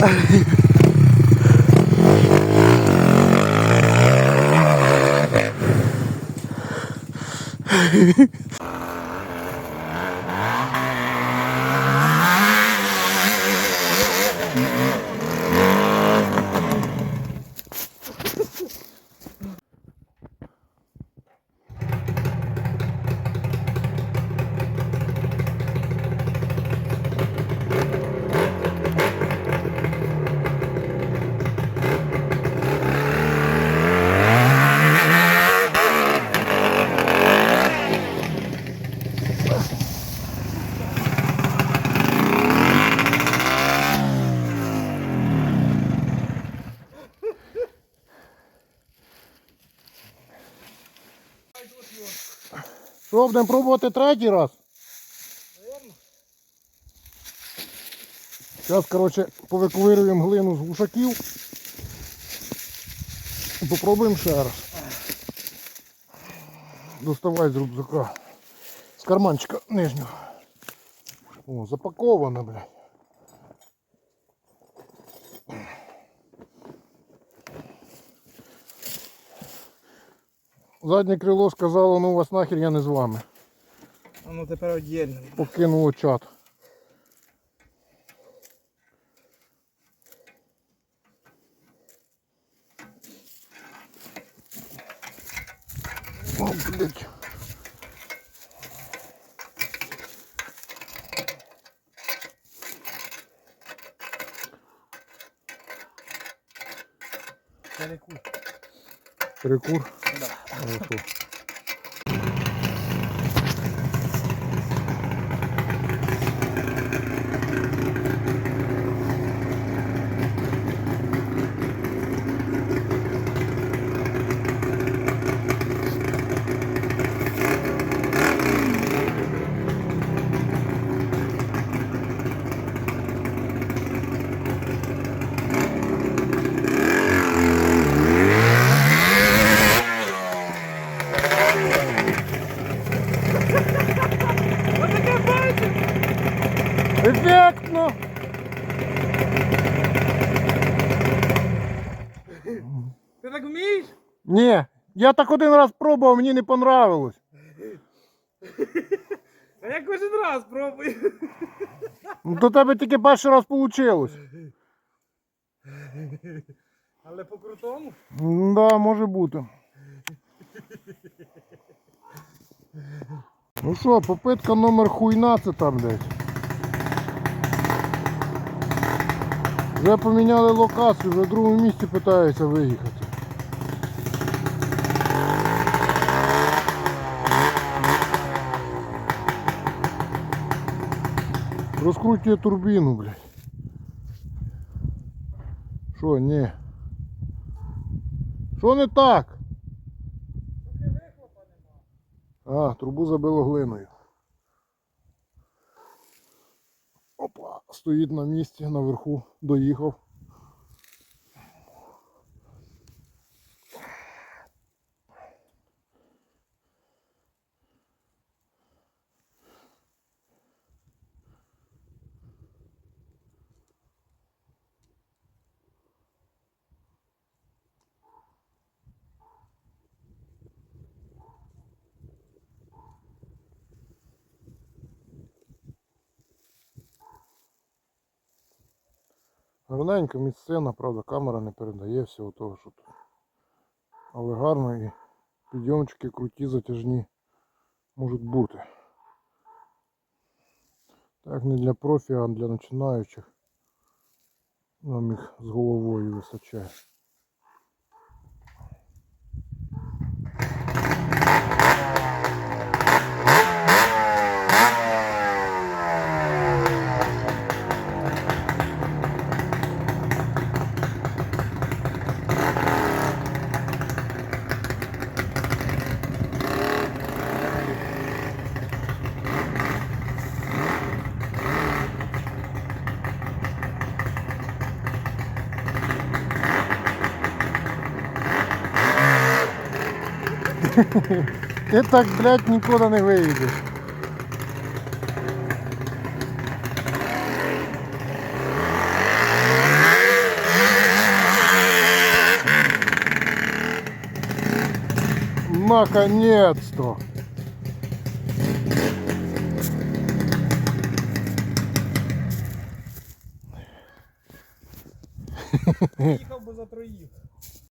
Ha Що, будемо пробувати третій раз? Зараз, коротше, повиковирюємо глину з гушаків. Попробуємо ще раз. Доставай з рюкзака. З карманчика нижнього. О, запаковано, блядь. Заднє крило сказало, ну вас нахер я не з вами. А ну тепер віддільно. Покинуло чат. О, блядь. Перекур. Перекур. Хорошо. Отаке Ні, я так один раз пробував, мені не понравилось. А я кожен раз пробую. Ну, до тебе тільки перший раз вийшло. Але по-крутому. Да, може бути. Ну що, попитка номер хуйнадцята там десь. Вже поміняли локацію, вже в другому місці питаються виїхати. Розкручує турбіну, блядь. Що, ні. Що не так? А, трубу забило глиною. Опа, стоїть на місці, наверху, доїхав. Гарненька місцина, правда, камера не передає всього того, що тут. Але гарно і підйомчики круті, затяжні можуть бути. Так не для профі, а для починаючих. Нам їх з головою вистачає. Ти так, блядь, нікуди не выйдешь. Наконец-то! Їхав би за троїх.